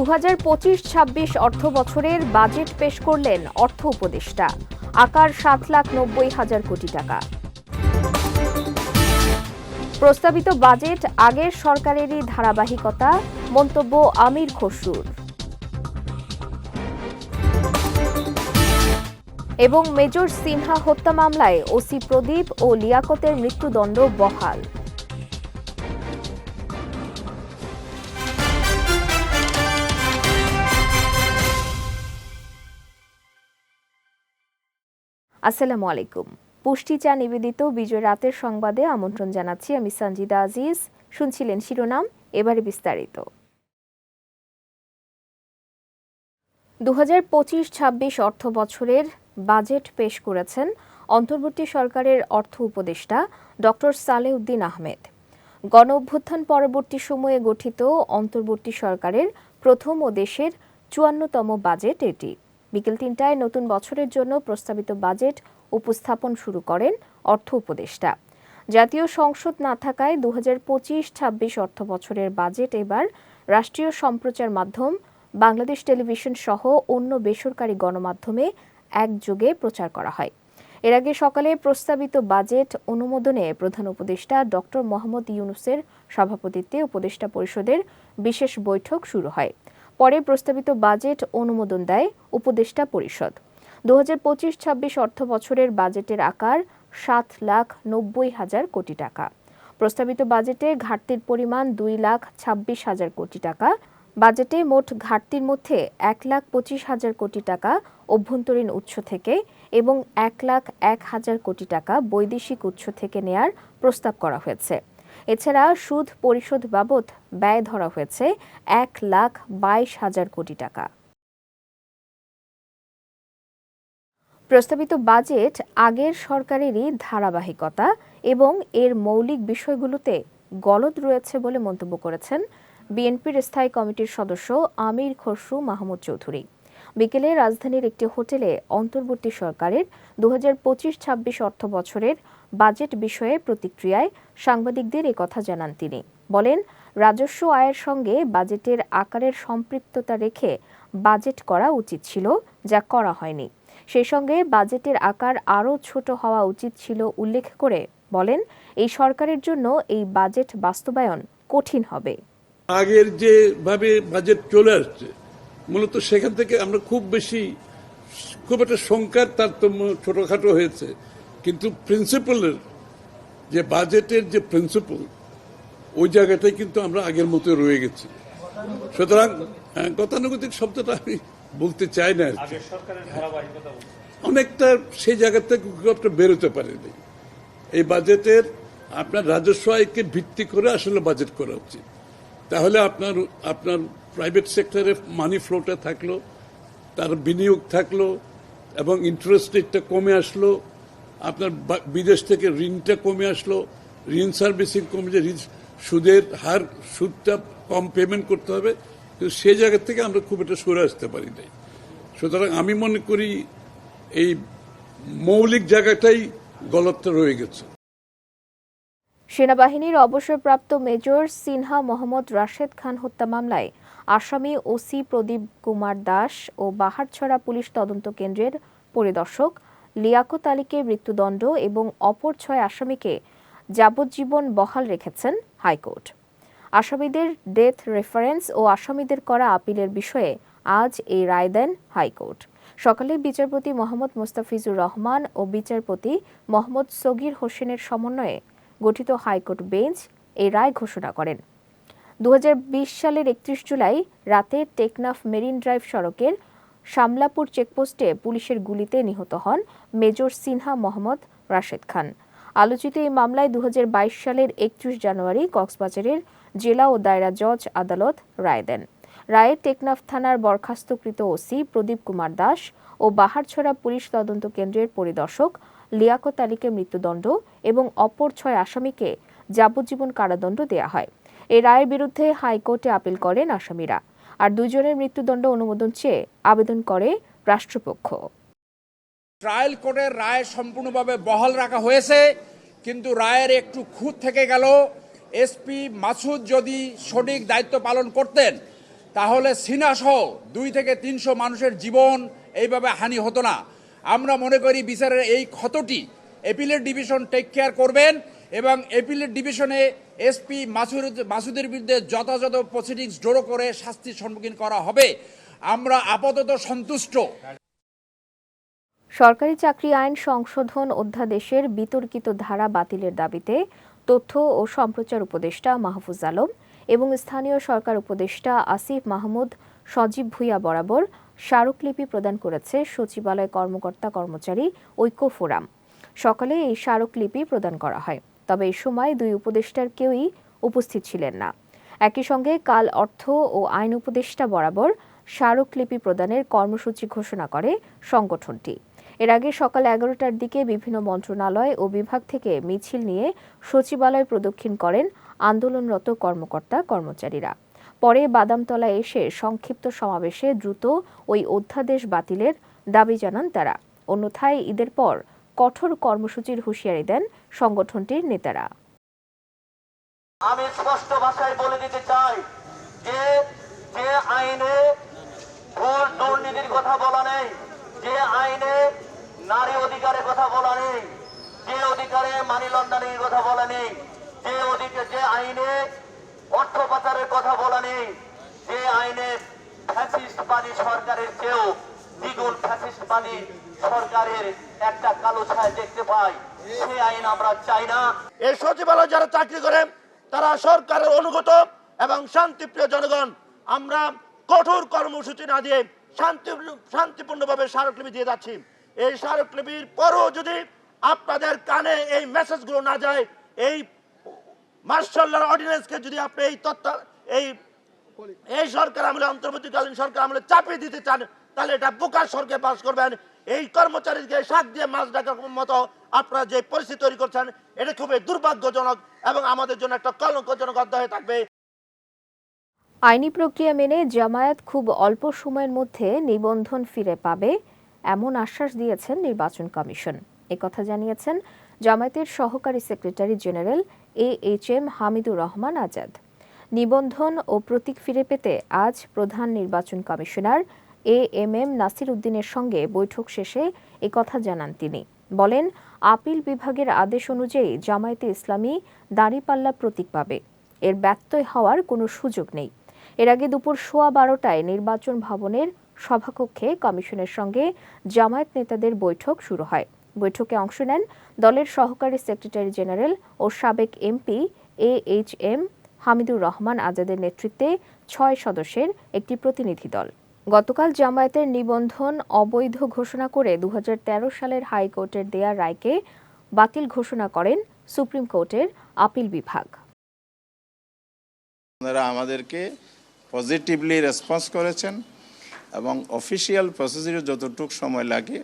দু হাজার পঁচিশ ছাব্বিশ অর্থ বছরের বাজেট পেশ করলেন অর্থ উপদেষ্টা। আকার সাত লাখ নব্বই হাজার কোটি টাকা। প্রস্তাবিত বাজেট আগের সরকারেরই ধারাবাহিকতা, মন্তব্য আমির খসরুর। এবং মেজর সিনহা হত্যা মামলায় ওসি প্রদীপ ও লিয়াকতের মৃত্যুদণ্ড বহাল। আসসালামু আলাইকুম। পুষ্টি চা নিবেদিত বিজয় রাতের সংবাদে আমন্ত্রণ জানাচ্ছি আমি সঞ্জিদা আজিজ। শুনছিলেন শিরোনাম, এবারে বিস্তারিত। দু হাজার পঁচিশ ছাব্বিশ অর্থ বছরের বাজেট পেশ করেছেন অন্তর্বর্তী সরকারের অর্থ উপদেষ্টা ডক্টর সালেউদ্দিন আহমেদ। গণ অভ্যুত্থান পরবর্তী সময়ে গঠিত অন্তর্বর্তী সরকারের প্রথম ও দেশের চুয়ান্নতম বাজেট এটি। বিকেল তিনটায় নতুন বছরের জন্য প্রস্তাবিত বাজেট উপস্থাপন শুরু করেন অর্থ উপদেষ্টা। জাতীয় সংসদ না থাকায় দু হাজার পঁচিশ ছাব্বিশ অর্থ বছরের বাজেট এবার রাষ্ট্রীয় সম্প্রচার মাধ্যম, বাংলাদেশ টেলিভিশন সহ অন্য বেসরকারি গণমাধ্যমে একযোগে প্রচার করা হয়। এর আগে সকালে প্রস্তাবিত বাজেট অনুমোদনে প্রধান উপদেষ্টা ডক্টর মোহাম্মদ ইউনুসের সভাপতিত্বে উপদেষ্টা পরিষদের বিশেষ বৈঠক শুরু হয়। পরে প্রস্তাবিত বাজেট অনুমোদন দেয় উপদেষ্টা পরিষদ। দু হাজার পঁচিশ ছাব্বিশ অর্থ বছরের বাজেটের আকার সাত লাখ নব্বই হাজার কোটি টাকা। প্রস্তাবিত বাজেটে ঘাটতির পরিমাণ দুই লাখ ছাব্বিশ হাজার কোটি টাকা। বাজেটে মোট ঘাটতির মধ্যে এক লাখ পঁচিশ হাজার কোটি টাকা অভ্যন্তরীণ উৎস থেকে এবং এক লাখ এক হাজার কোটি টাকা বৈদেশিক উৎস থেকে নেয়ার প্রস্তাব করা হয়েছে। এছাড়া সুদ পরিশোধ বাবদ ব্যয় ধরা হয়েছে এক লাখ বাইশ হাজার কোটি টাকা। প্রস্তাবিত বাজেট আগের সরকারেরই ধারাবাহিকতা এবং এর মৌলিক বিষয়গুলোতে গলদ রয়েছে বলে মন্তব্য করেছেন বিএনপির স্থায়ী কমিটির সদস্য আমির খসরু মাহমুদ চৌধুরী। বিকেলে রাজধানীর একটি হোটেলে অন্তর্বর্তী সরকারের দু হাজার পঁচিশ ছাব্বিশ অর্থ বছরের বাজেট বিষয়ে প্রতিক্রিয়ায় সাংবাদিকদের কথা জানান তিনি। বলেন, রাজস্ব আয়ের সঙ্গে বাজেটের আকারের সম্পৃক্ততা রেখে বাজেট করা উচিত ছিল, যা করা হয়নি। সেই সঙ্গে বাজেটের আকার আরও ছোট হওয়া উচিত ছিল উল্লেখ করে বলেন, এই সরকারের জন্য এই বাজেট বাস্তবায়ন কঠিন হবে। আগের যে ভাবে বাজেট চলে আসছে মূলত সেখান থেকে আমরা খুব বেশি খুব একটা সংখ্যার তারতম্য ছোটখাটো হয়েছে। কিন্তু প্রিন্সিপালের যে বাজেটের যে প্রিন্সিপাল ওই জায়গাটাই কিন্তু আমরা আগের মতো রয়ে গেছি। সুতরাং আহ, গতানুগতিক শব্দটা আমি বলতে চাই না আর কি। অনেকটা সেই জায়গা থেকে একটা বেরোতে পারেনি। এই বাজেটের আপনার রাজস্ব আয়কে ভিত্তি করে আসলে বাজেট করা উচিত। তাহলে আপনার আপনার প্রাইভেট সেক্টরে মানি ফ্লোটা থাকল, তার বিনিয়োগ থাকল, এবং ইন্টারেস্ট রেটটা কমে আসলো, আপনার বিদেশ থেকে ঋণটা কমে আসলো, ঋণ সার্ভিসিং কমে যে সুদের হার, সুদটা কম পেমেন্ট করতে হবে, কিন্তু সে জায়গা থেকে আমরা খুব একটা সরে আসতে পারি নাই। সুতরাং আমি মনে করি এই মৌলিক জায়গাটাই গলতটা রয়ে গেছে। সেনাবাহিনীর অবসরপ্রাপ্ত মেজর সিনহা মোহাম্মদ রাশেদ খান হত্যা মামলায় আসামি ওসি প্রদীপ কুমার দাস ও বাহারছড়া পুলিশ তদন্ত কেন্দ্রের পরিদর্শক লিয়াকত আলীকে মৃত্যুদণ্ড এবং অপর ছয় আসামিকে যাবজ্জীবন বহাল রেখেছেন হাইকোর্ট। আসামিদের ডেথ রেফারেন্স ও আসামিদের করা আপিলের বিষয়ে আজ এই রায় দেন হাইকোর্ট। সকালে বিচারপতি মোহাম্মদ মুস্তাফিজুর রহমান ও বিচারপতি মোহাম্মদ সগির হোসেনের সমন্বয়ে গঠিত হাইকোর্ট বেঞ্চ এই রায় ঘোষণা করেন। দু হাজার বিশ সালের একত্রিশ জুলাই রাতে টেকনাফ মেরিন ড্রাইভ সড়কের শামলাপুর চেকপোস্টে পুলিশের গুলিতে নিহত হন মেজর সিনহা মোহাম্মদ রাশেদ খান। আলোচিত এই মামলায় দু হাজার বাইশ সালের একত্রিশ জানুয়ারি কক্সবাজারের জেলা ও দায়রা জজ আদালত রায় দেন। রায়ে টেকনাফ থানার বরখাস্তকৃত ওসি প্রদীপ কুমার দাস ও বাহারছড়া পুলিশ তদন্ত কেন্দ্রের পরিদর্শক লিয়াকত আলীকে মৃত্যুদণ্ড এবং অপর ছয় আসামিকে যাবজ্জীবন কারাদণ্ড দেয়া হয়। এই রায়ের বিরুদ্ধে হাইকোর্টে আপিল করেন আসামিরা। আর দুজনের মৃত্যুদণ্ড অনুমোদন চেয়ে আবেদন করে রাষ্ট্রপক্ষ। ট্রায়াল কোর্টের রায় সম্পূর্ণভাবে বহাল রাখা হয়েছে, কিন্তু রায়ের একটু খুঁত থেকে গেল। এসপি মাসুদ যদি সঠিক দায়িত্ব পালন করতেন, তাহলে সিনাসহ দুই থেকে তিনশো মানুষের জীবন এইভাবে হানি হতো না। আমরা মনে করি বিচারের এই ক্ষতটি এপিলের ডিভিশন টেক কেয়ার করবেন। এবং এপিলের ডিভিশনে এসপি মাসুদ, মাসুদের বিরুদ্ধে যথাযথ প্রসিডিংস জোরো করে শাস্তির সম্মুখীন করা হবে। আমরা আপাতত সন্তুষ্ট। সরকারি চাকরি আইন সংশোধন অধ্যাদেশের বিতর্কিত ধারা বাতিলের দাবিতে তথ্য ও সম্প্রচার উপদেষ্টা মাহফুজ আলম এবং স্থানীয় সরকার উপদেষ্টা আসিফ মাহমুদ, সজীব ভুইয়া বরাবর স্মারকলিপি প্রদান করেছে সচিবালয় কর্মকর্তা কর্মচারী ঐক্য ফোরাম। সকালে এই স্মারকলিপি প্রদান করা হয়। তবে এই সময় দুই উপদেষ্টার কেউই উপস্থিত ছিলেন না। একই সঙ্গে কাল অর্থ ও আইন উপদেষ্টা বরাবর স্মারকলিপি প্রদানের কর্মসূচি ঘোষণা করে সংগঠনটি। এর আগে সকাল এগারোটার দিকে বিভিন্ন মন্ত্রণালয় ও বিভাগ থেকে মিছিল নিয়ে সচিবালয় প্রদক্ষিণ করেন আন্দোলনরত কর্মকর্তা কর্মচারীরা। পরে বাদামতলায় এসে সংক্ষিপ্ত সমাবেশে দ্রুত ওই অধ্যাদেশ বাতিলের দাবি জানান তারা। অন্যথায় ঈদের পর কঠোর কর্মসূচির হুঁশিয়ারি দেন সংগঠনটির নেতারা। আমি স্পষ্ট ভাষায় বলে দিতে চাই যে যে আইনে ঘোর দুর্নীতির কথা বলা নেই, যে আইনে নারী অধিকারের কথা বলা নেই, যে অধিকারে মানি লন্ডারিং কথা বলা নেই, যে অধিকার যে আইনে অর্থ পাচারের কথা বলা নেই, যে আইনে ফ্যাসিস্ট বাদী সরকারের চেয়েও দ্বিগুণ ফ্যাসিস্ট বাদী সরকারের একটা কালো ছায়া দেখতে সেই এই সচিবালয় যারা চাকরি করে, তারা সরকারের অনুগত এবং শান্তিপ্রিয় জনগণ। আমরা কঠোর কর্মসূচি না দিয়ে শান্তি শান্তিপূর্ণভাবে স্মারকলিপি দিয়ে যাচ্ছি। এই স্মারকলিপির পরও যদি আপনাদের কানে এই মেসেজগুলো না যায়, এই মার্শাল্লার অর্ডিন্যান্সকে যদি আপনি এই তথ্য এই এই সরকার আমলে, অন্তর্বর্তীকালীন সরকার আমলে চাপিয়ে দিতে চান তাহলে এটা বোকার সরকার পাস করবেন। এই কর্মচারীকে শাক দিয়ে মাছ ডাকার মতো আপনারা যে পরিস্থিতি তৈরি করছেন, এটা খুবই দুর্ভাগ্যজনক এবং আমাদের জন্য একটা কলঙ্কজনক অধ্যায় থাকবে। আইনি প্রক্রিয়া মেনে জামায়াত খুব অল্প সময়ের মধ্যে নিবন্ধন ফিরে পাবে, এমন আশ্বাস দিয়েছেন নির্বাচন কমিশন। একথা জানিয়েছেন জামায়াতের সহকারী secretary general A H M Hamidur Rahman Azad. নিবন্ধন ও প্রতীক ফিরে পেতে আজ প্রধান নির্বাচন commissioner A M M Nasir উদ্দিনের সঙ্গে বৈঠক শেষে একথা জানান তিনি। বলেন, আপিল বিভাগের আদেশ অনুযায়ী জামায়াতে ইসলামী দাঁড়িপাল্লা প্রতীক পাবে। এর ব্যত্যয় হওয়ার কোনো সুযোগ নেই। এর আগে দুপুর সোয়া বারোটায় নির্বাচন ভবনের সভাকক্ষে কমিশনের সঙ্গে জামায়াত নেতাদের বৈঠক শুরু হয়। বৈঠকে অংশ নেন দলের সহকারী সেক্রেটারি জেনারেল ও সাবেক MP A H M Hamidur Rahman আজাদের নেতৃত্বে ছয় সদস্যের একটি প্রতিনিধি দল। গতকাল জামায়াতের নিবন্ধন অবৈধ ঘোষণা করে দু হাজার তেরো সালের হাইকোর্টের দেয়া রায়কে বাতিল ঘোষণা করেন সুপ্রিম কোর্টের আপিল বিভাগ। আপনারা আমাদেরকে পজিটিভলি রেসপন্স করেছেন এবং অফিসিয়াল প্রসিডিউর যতটুকু সময় লাগে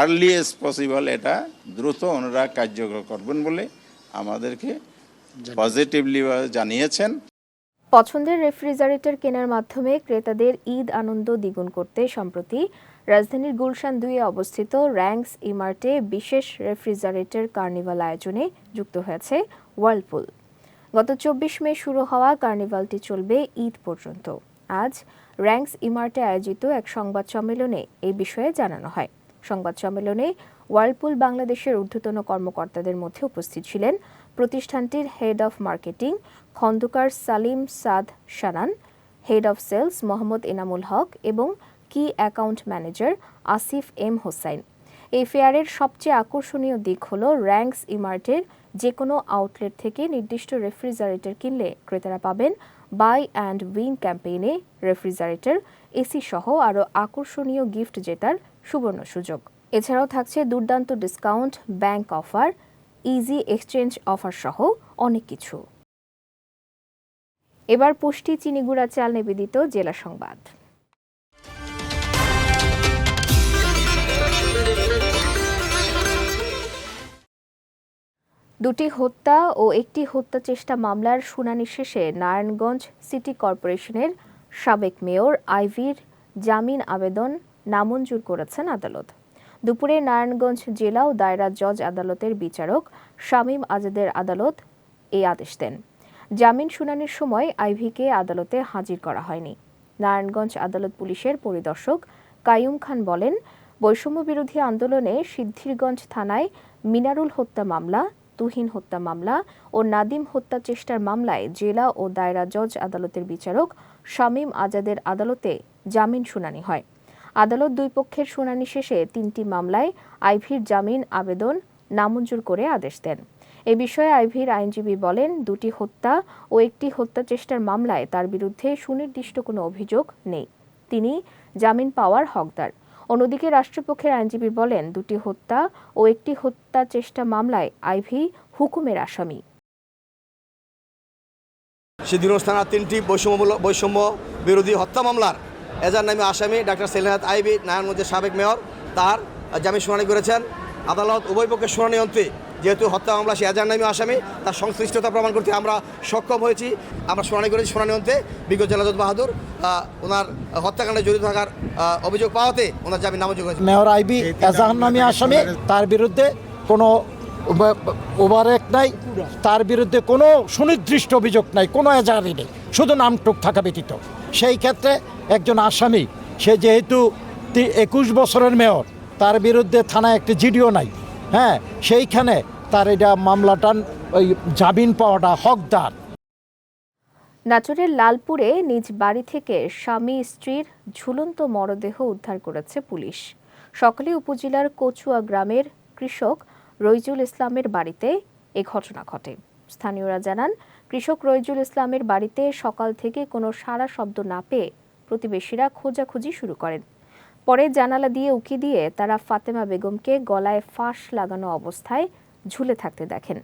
আর্লি এস পসিবল এটা দ্রুত ওনারা কার্যকর করবেন বলে আমাদেরকে পজিটিভলি জানিয়েছেন। পছন্দের রেফ্রিজারেটর কেনার মাধ্যমে ক্রেতাদের ঈদ আনন্দ দ্বিগুণ করতে সম্প্রতি রাজধানীর গুলশান দুইয়ে অবস্থিত র্যাঙ্কস ইমার্টে বিশেষ রেফ্রিজারেটর কার্নিভাল আয়োজনে যুক্ত হয়েছে ওয়ার্লপুল গত চব্বিশ মে শুরু হওয়া কার্নিভালটি চলবে ঈদ পর্যন্ত। আজ র্যাঙ্কস ইমার্টে আয়োজিত এক সংবাদ সম্মেলনে এই বিষয়ে জানানো হয়। সংবাদ সম্মেলনে ওয়ার্লপুল বাংলাদেশের ঊর্ধ্বতন কর্মকর্তাদের মধ্যে উপস্থিত ছিলেন প্রতিষ্ঠানটির head of marketing Khandaker Salim Saad Sanan head of sales Mohammad Enamul Haque এবং key account manager Asif M Hossain. এই ফেয়ারের সবচেয়ে আকর্ষণীয় দিক হল র্যাঙ্কস ইমার্টের যে কোনো আউটলেট থেকে নির্দিষ্ট রেফ্রিজারেটর কিনলে ক্রেতারা পাবেন বাই অ্যান্ড উইন ক্যাম্পেইনে রেফ্রিজারেটর এসি সহ আরও আকর্ষণীয় গিফট জেতার সুবর্ণ সুযোগ। এছাড়াও থাকছে দুর্দান্ত discount bank offer easy exchange offer সহ অনেক কিছু। এবার পুষ্টি চিনিগুড়া চাল নিবেদিত জেলা সংবাদ। দুটি হত্যা ও একটি হত্যা চেষ্টা মামলার শুনানি শেষে নারায়ণগঞ্জ সিটি কর্পোরেশনের সাবেক মেয়র আইভির জামিন আবেদন নামঞ্জুর করেছেন আদালত। দুপুরে নারায়ণগঞ্জ জেলা ও দায়রা জজ আদালতের বিচারক শামীম আজাদের আদালত এই আদেশ দেন। জামিন শুনানির সময় আইভিকে আদালতে হাজির করা হয়নি। নারায়ণগঞ্জ আদালত পুলিশের পরিদর্শক কাইয়ুম খান বলেন, বৈষম্য বিরোধী আন্দোলনে সিদ্ধিরগঞ্জ থানায় মিনারুল হত্যা মামলা, তুহিন হত্যা মামলা ও নাদিম হত্যা চেষ্টার মামলায় জেলা ও দায়রা জজ আদালতের বিচারক শামীম আজাদের আদালতে জামিন শুনানি হয়। আদালত দুই পক্ষের শুনানি শেষে তিনটি মামলায় আইভির জামিন আবেদন নামঞ্জুর করে আদেশ দেন। এ বিষয়ে আইভির আইনজীবী বলেন, দুটি হত্যা ও একটি হত্যা চেষ্টার মামলায় তার বিরুদ্ধে সুনির্দিষ্ট কোনো অভিযোগ নেই। তিনি জামিন পাওয়ার হকদার। অন্যদিকে রাষ্ট্রপক্ষের আইনজীবী বলেন, দুটি হত্যা ও একটি হত্যা চেষ্টা মামলায় আইভি হুকুমের আসামি। থানার তিনটি বৈষম্য বৈষম্য বিরোধী হত্যা মামলার এজার নামে আসামি ডাক্তার সেলিনাথ আইবি, নারায়ণগঞ্জের সাবেক মেয়র, তার জামিন শুনানি করেছেন। আদালত উভয় পক্ষের শুনানি অন্তে যেহেতু হত্যা মামলা, সে এজার নামে আসামি, তার সংশ্লিষ্টতা প্রমাণ করতে আমরা সক্ষম হয়েছি। আমরা শুনানি করেছি শুনানি অন্তে বিগত জেলাজত বাহাদুর ওনার হত্যাকাণ্ডে জড়িত থাকার অভিযোগ পাওয়াতে ওনার জামিন নামঞ্জুর করেছে মেয়র আইবি এজাহার নামী আসামি, তার বিরুদ্ধে কোনো ওভারেক নাই, তার বিরুদ্ধে কোনো সুনির্দিষ্ট অভিযোগ নাই, কোনো এজাহারই নেই। শুধু নামটুক থাকা ব্যতীত। সেই ক্ষেত্রে একজন আসামি। সে যেহেতু একুশ বছরের মেয়র, তার বিরুদ্ধে থানায় একটি জিডিও নাই। হ্যাঁ সেইখানে তার এটা মামলাটা ওই জামিন পাওয়াটা হকদার। নাচুরের লালপুরে নিজ বাড়ি থেকে স্বামী স্ত্রীর ঝুলন্ত মরদেহ উদ্ধার করেছে পুলিশ। সকালে উপজেলার কচুয়া গ্রামের কৃষক রইজুল ইসলামের বাড়িতে এ ঘটনা ঘটে। স্থানীয়রা জানান, কৃষক রইজুল ইসলামের বাড়িতে সকাল থেকে কোনো সারা শব্দ না পেয়ে প্রতিবেশীরা খোঁজাখুঁজি শুরু করেন। পরে জানালা দিয়ে উকি দিয়ে তারা ফাতেমা বেগমকে গলায় ফাঁস লাগানো অবস্থায় ঝুলে থাকতে দেখেন।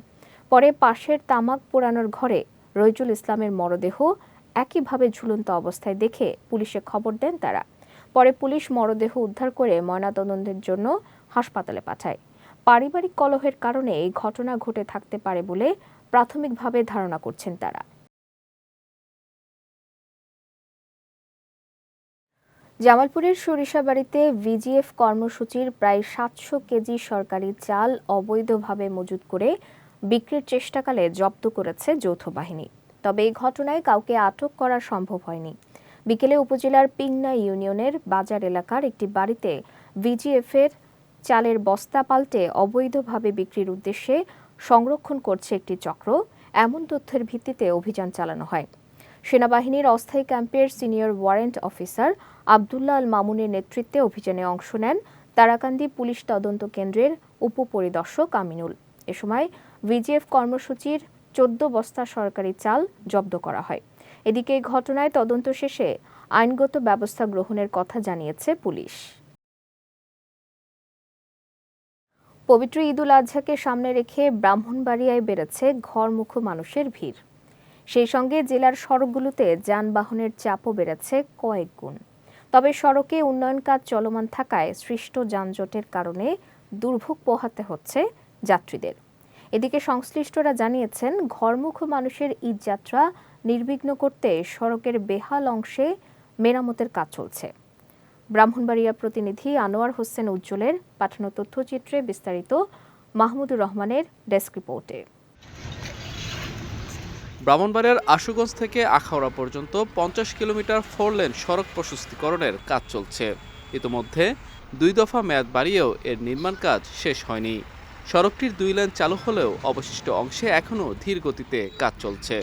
পরে পাশের তামাক পোড়ানোর ঘরে রইজুল ইসলামের মরদেহ একইভাবে ঝুলন্ত অবস্থায় দেখে পুলিশে খবর দেন তারা। পরে পুলিশ মরদেহ উদ্ধার করে ময়নাতদন্তের জন্য হাসপাতালে পাঠায়। পারিবারিক কলহের কারণে এই ঘটনা ঘটে থাকতে পারে বলে প্রাথমিকভাবে ধারণা করছেন তারা। জামালপুরের সরিষাবাড়িতে ভিজিএফ কর্মসূচির প্রায় সাতশো কেজি সরকারি চাল অবৈধভাবে মজুত করে বিক্রির চেষ্টাকালে জব্দ করেছে যৌথ বাহিনী। তবে এই ঘটনায় কাউকে আটক করা সম্ভব হয়নি। বিকেলে উপজেলার পিংনা ইউনিয়নের বাজার এলাকার একটি বাড়িতে ভিজিএফের চালের বস্তা পাল্টে অবৈধভাবে বিক্রির উদ্দেশ্যে সংরক্ষণ করছে একটি চক্র। এমন তথ্যের ভিত্তিতে অভিযান চালানো হয়। সেনাবাহিনীর অস্থায়ী ক্যাম্পের senior warrant officer Abdullah Al মামুনের নেতৃত্বে অভিযানে অংশ নেন তারাকান্দি পুলিশ তদন্ত কেন্দ্রের উপপরিদর্শক আমিনুল। এ সময় ভিজিএফ কর্মসূচির চোদ্দ বস্তা সরকারি চাল জব্দ করা হয়। এদিকে ঘটনায় তদন্ত শেষে আইনগত ব্যবস্থা গ্রহণের কথা জানিয়েছে পুলিশ। পবিত্র ঈদুল আজহাকে সামনে রেখে ব্রাহ্মণবাড়িয়ায় বেড়েছে ঘরমুখো মানুষের ভিড়। সেই সঙ্গে জেলার সড়কগুলোতে যানবাহনের চাপও বেড়েছে কয়েক গুণ। তবে সড়কে উন্নয়ন কাজ চলমান থাকায় সৃষ্ট যানজটের কারণে দুর্ভোগ পোহাতে হচ্ছে যাত্রীদের। এদিকে সংশ্লিষ্টরা জানিয়েছেন, ঘরমুখ মানুষের ঈদ যাত্রা নির্বিঘ্ন করতে সড়কের বেহাল অংশে মেরামতের কাজ চলছে। ব্রাহ্মণবাড়িয়া প্রতিনিধি আনোয়ার হোসেন উজ্জ্বলের পাঠানো তথ্যচিত্রে বিস্তারিত মাহমুদুর রহমানের ডেস্ক রিপোর্টে। ব্রাহ্মণবাড়িয়ার আশুগঞ্জ থেকে আখাউড়া পর্যন্ত পঞ্চাশ কিলোমিটার ফোর লেন সড়ক প্রশস্তিকরণের কাজ চলছে। ইতোমধ্যে দুই দফা মেয়াদ বাড়িয়েও এর নির্মাণ কাজ শেষ হয়নি। সড়কটির দুই লেন চালু হলেও অবশিষ্ট অংশে এখনও ধীর গতিতে কাজ চলছে।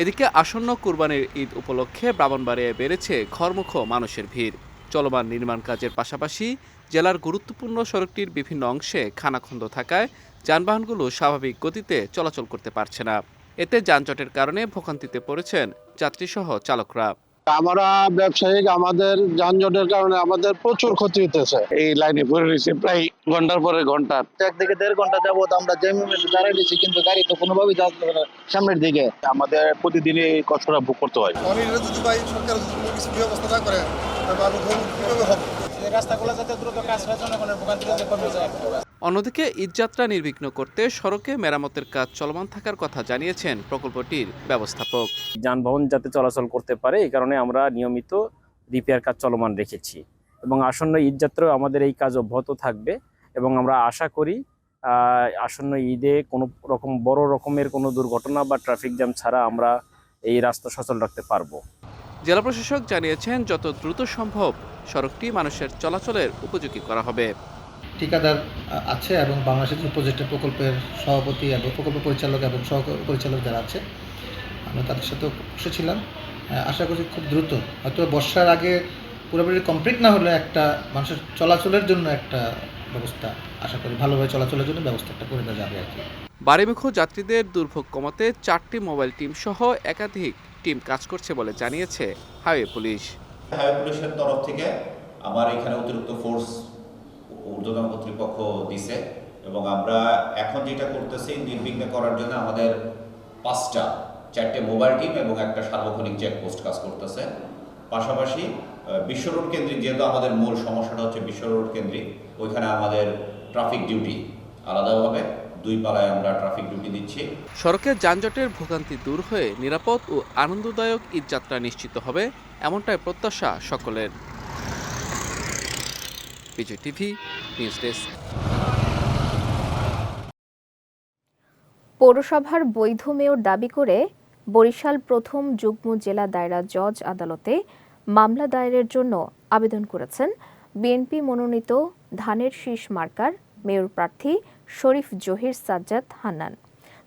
এদিকে আসন্ন কুরবানির ঈদ উপলক্ষে ব্রাহ্মণবাড়িয়ায় বেড়েছে ঘরমুখ মানুষের ভিড়। চলমান নির্মাণ কাজের পাশাপাশি জেলার গুরুত্বপূর্ণ সড়কটির বিভিন্ন অংশে খানাখন্দ থাকায় যানবাহনগুলো স্বাভাবিক গতিতে চলাচল করতে পারছে না। এতে যানজটের কারণে ভোগান্তিতে পড়েছেন যাত্রীসহ চালকরা। আমরা ব্যবসায়িক আমাদের যানজটের কারণে আমাদের প্রচুর ক্ষতি হতেছে এই লাইনে পড়ে রয়েছে প্রায় ঘণ্টার পরে ঘণ্টা। এক থেকে দেড় ঘণ্টা যাবত আমরা জেমে দাঁড়িয়ে দিচ্ছি কিন্তু গাড়ি তো কোনোভাবেই যাচ্ছে না সামনের দিকে। আমাদের প্রতিদিনই কষ্টটা ভোগ করতে হয়। অনিরা যদি ভাই সরকার কিছু ব্যবস্থা না করে রাস্তাগুলো যাতে দ্রুত কাজ হয় জনগণের ভোগান্তি যাতে কমে যায়। অন্যদিকে ঈদযাত্রা নির্বিঘ্ন করতে সড়কে মেরামতের কাজ চলমান থাকার কথা জানিয়েছেন প্রকল্পটির ব্যবস্থাপক। যানবাহন যাতে চলাচল করতে পারে এই কারণে আমরা নিয়মিত রিপেয়ার কাজ চলমান রেখেছি। এবং আসন্ন ঈদযাত্রাও আমাদের এই কাজ অব্যাহত থাকবে এবং আমরা আশা করি আসন্ন ঈদে কোনো রকম বড় রকমের কোনো দুর্ঘটনা বা ট্রাফিক জ্যাম ছাড়া আমরা এই রাস্তা সচল রাখতে পারব। জেলা প্রশাসক জানিয়েছেন যত দ্রুত সম্ভব সড়কটি মানুষের চলাচলের উপযোগী করা হবে। ঠিকাদার আছে এবং বাংলাদেশের প্রজেক্টের প্রকল্পের সভাপতি এবং প্রকল্প পরিচালক এবং সহ পরিচালক যারা আছে আমরা তাদের সাথেও বসেছিলাম আশা করছি খুব দ্রুত। হয়তো বর্ষার আগে পুরোপুরি কমপ্লিট না হলে একটা মানুষের চলাচলের জন্য একটা ব্যবস্থা আশা করি ভালোভাবে চলাচলের জন্য ব্যবস্থা একটা করে দেওয়া যাবে আর কি। বাড়িমুখ যাত্রীদের দুর্ভোগ কমাতে চারটি মোবাইল টিম সহ একাধিক টিম কাজ করছে বলে জানিয়েছে হাইওয়ে পুলিশ। হাইওয়ে পুলিশের তরফ থেকে আমার এখানে অতিরিক্ত ফোর্স ঊর্ধ্বতন কর্তৃপক্ষ দিছে এবং আমরা এখন যেটা করতেছি, নির্বিঘ্নে করার জন্য আমাদের পাঁচটা, চারটে মোবাইল টিম এবং একটা সার্বক্ষণিক চেকপোস্ট কাজ করতেছে। পাশাপাশি বিশ্ব রোড কেন্দ্রিক যেহেতু আমাদের মূল সমস্যাটা হচ্ছে বিশ্ব রোড কেন্দ্রিক, ওইখানে আমাদের ট্রাফিক ডিউটি আলাদাভাবে দুই পালায় আমরা ট্রাফিক ডিউটি দিচ্ছি। সড়কের যানজটের ভোগান্তি দূর হয়ে নিরাপদ ও আনন্দদায়ক ঈদযাত্রা নিশ্চিত হবে এমনটাই প্রত্যাশা সকলের। Bijoy TV news desk. পৌরসভার বৈধ মেয়র দাবি করে বরিশাল প্রথম যুগ্ম জেলা দায়রা জজ আদালতে মামলা দায়েরের জন্য আবেদন করেছেন বিএনপি মনোনীত ধানের শীষ মার্কার মেয়র প্রার্থী শরীফ জহির সাজ্জাদ হান্নান।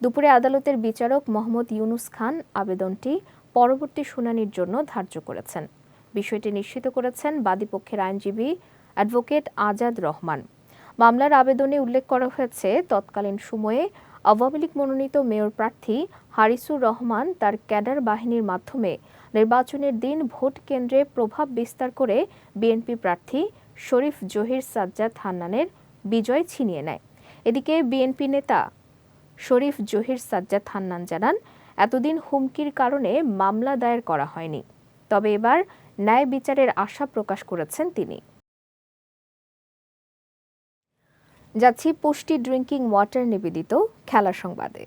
দুপুরে আদালতের বিচারক মোহাম্মদ ইউনুস খান আবেদনটি পরবর্তী শুনানির জন্য ধার্য করেছেন। বিষয়টি নিশ্চিত করেছেন বাদীপক্ষের আইনজীবী অ্যাডভোকেট আজাদ রহমান। মামলার আবেদনে উল্লেখ করা হয়েছে, তৎকালীন সময়ে আওয়ামী লীগ মনোনীত মেয়র প্রার্থী হারিসুর রহমান তার ক্যাডার বাহিনীর মাধ্যমে নির্বাচনের দিন ভোট কেন্দ্রে প্রভাব বিস্তার করে বিএনপি প্রার্থী শরীফ জহির সাজ্জাদ হান্নানের বিজয় ছিনিয়ে নেয়। এদিকে বিএনপি নেতা শরীফ জহির সাজ্জাদ হান্নান জানান, এতদিন হুমকির কারণে মামলা দায়ের করা হয়নি। তবে এবার ন্যায় বিচারের আশা প্রকাশ করেছেন তিনি। যাচ্ছি পুষ্টি ড্রিঙ্কিং ওয়াটার নিবেদিত খেলা সংবাদে।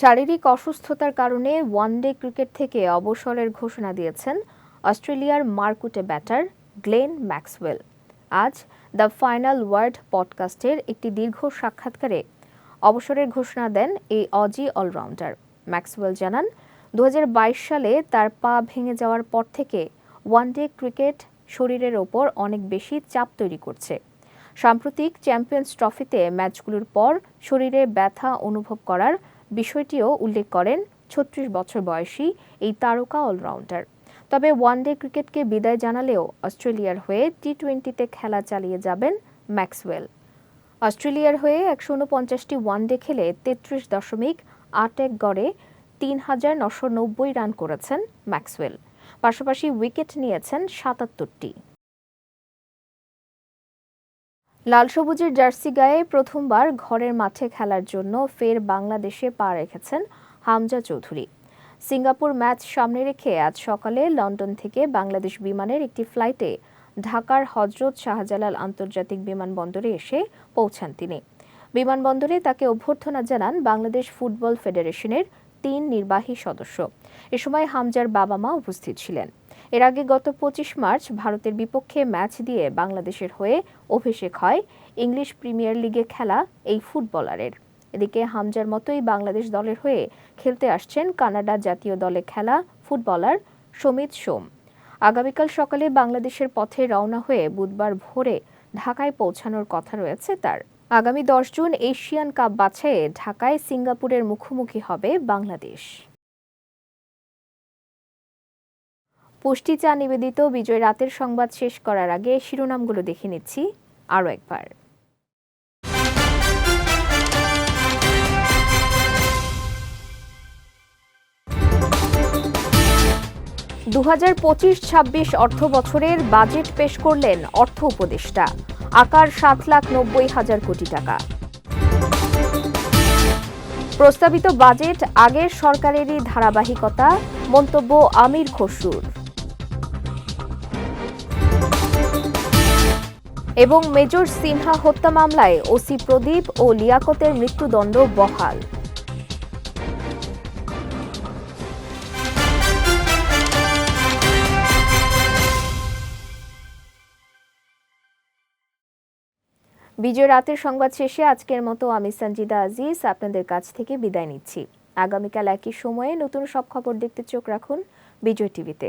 শারীরিক অসুস্থতার কারণে ওয়ানডে ক্রিকেট থেকে অবসরের ঘোষণা দিয়েছেন অস্ট্রেলিয়ার মার্কুটে ব্যাটার গ্লেন ম্যাক্সওয়েল। আজ দ্য ফাইনাল ওয়ার্ড পডকাস্টের একটি দীর্ঘ সাক্ষাৎকারে অবসরের ঘোষণা দেন এই অজি অলরাউন্ডার। ম্যাক্সওয়েল জানান দু হাজার বাইশ সালে তার পা ভেঙে যাওয়ার পর থেকে ওয়ানডে ক্রিকেট শরীরের ওপর অনেক বেশি চাপ তৈরি করছে। সাম্প্রতিক চ্যাম্পিয়ন্স ট্রফিতে ম্যাচগুলোর পর শরীরে ব্যথা অনুভব করার বিষয়টিও উল্লেখ করেন ছত্রিশ বছর বয়সী এই তারকা অলরাউন্ডার। তবে ওয়ানডে ক্রিকেটকে বিদায় জানালেও অস্ট্রেলিয়ার হয়ে টি টোয়েন্টিতে খেলা চালিয়ে যাবেন ম্যাক্সওয়েল। অস্ট্রেলিয়ার হয়ে একশো উনপঞ্চাশটি ওয়ানডে খেলে তেত্রিশ দশমিক আট এক গড়ে তিন হাজার নশো নব্বই রান করেছেন ম্যাক্সওয়েল। পাশাপাশি উইকেট নিয়েছেন সাতাত্তরটি। লাল সবুজের জার্সি গায়ে প্রথমবার ঘরের মাঠে খেলার জন্য ফের বাংলাদেশে পা রেখেছেন হামজা চৌধুরী। সিঙ্গাপুর ম্যাচ সামনে রেখে আজ সকালে লন্ডন থেকে বাংলাদেশ বিমানের একটি ফ্লাইটে ঢাকার হজরত শাহজালাল আন্তর্জাতিক বিমানবন্দরে এসে পৌঁছান তিনি। বিমানবন্দরে তাকে অভ্যর্থনা জানান বাংলাদেশ ফুটবল ফেডারেশনের তিন নির্বাহী সদস্য। এ সময় হামজার বাবা মা উপস্থিত ছিলেন। এর আগে গত পঁচিশ মার্চ ভারতের বিপক্ষে ম্যাচ দিয়ে বাংলাদেশের হয়ে অভিষেক হয়। ইংলিশ প্রিমিয়ার লিগে খেলা এই ফুটবলারের। এদিকে হামজার মতোই বাংলাদেশ দলের হয়ে খেলতে আসছেন কানাডা জাতীয় দলে খেলা ফুটবলার সমিত সোম। আগামীকাল সকালে বাংলাদেশের পথে রওনা হয়ে বুধবার ভোরে ঢাকায় পৌঁছানোর কথা রয়েছে তার। আগামী দশ জুন এশিয়ান কাপ বাছাইয়ে ঢাকায় সিঙ্গাপুরের মুখোমুখি হবে বাংলাদেশ। পুষ্টি চা নিবেদিত বিজয় রাতের সংবাদ শেষ করার আগে শিরোনামগুলো দেখে নিচ্ছি আরও একবার। দু হাজার পঁচিশ ছাব্বিশ অর্থ বছরের বাজেট পেশ করলেন অর্থ উপদেষ্টা। আকার সাত লাখ নব্বই হাজার কোটি টাকা। প্রস্তাবিত বাজেট আগের সরকারেরই ধারাবাহিকতা, মন্তব্য আমির খসরুর। এবং মেজর সিনহা হত্যা মামলায় ওসি প্রদীপ ও লিয়াকতের মৃত্যুদণ্ড বহাল। বিজয় রাতের সংবাদ শেষে আজকের মতো আমি সঞ্জিদা আজিজ আপনাদের কাছ থেকে বিদায় নিচ্ছি। আগামীকাল একই সময়ে নতুন সব খবর দেখতে চোখ রাখুন বিজয় টিভিতে।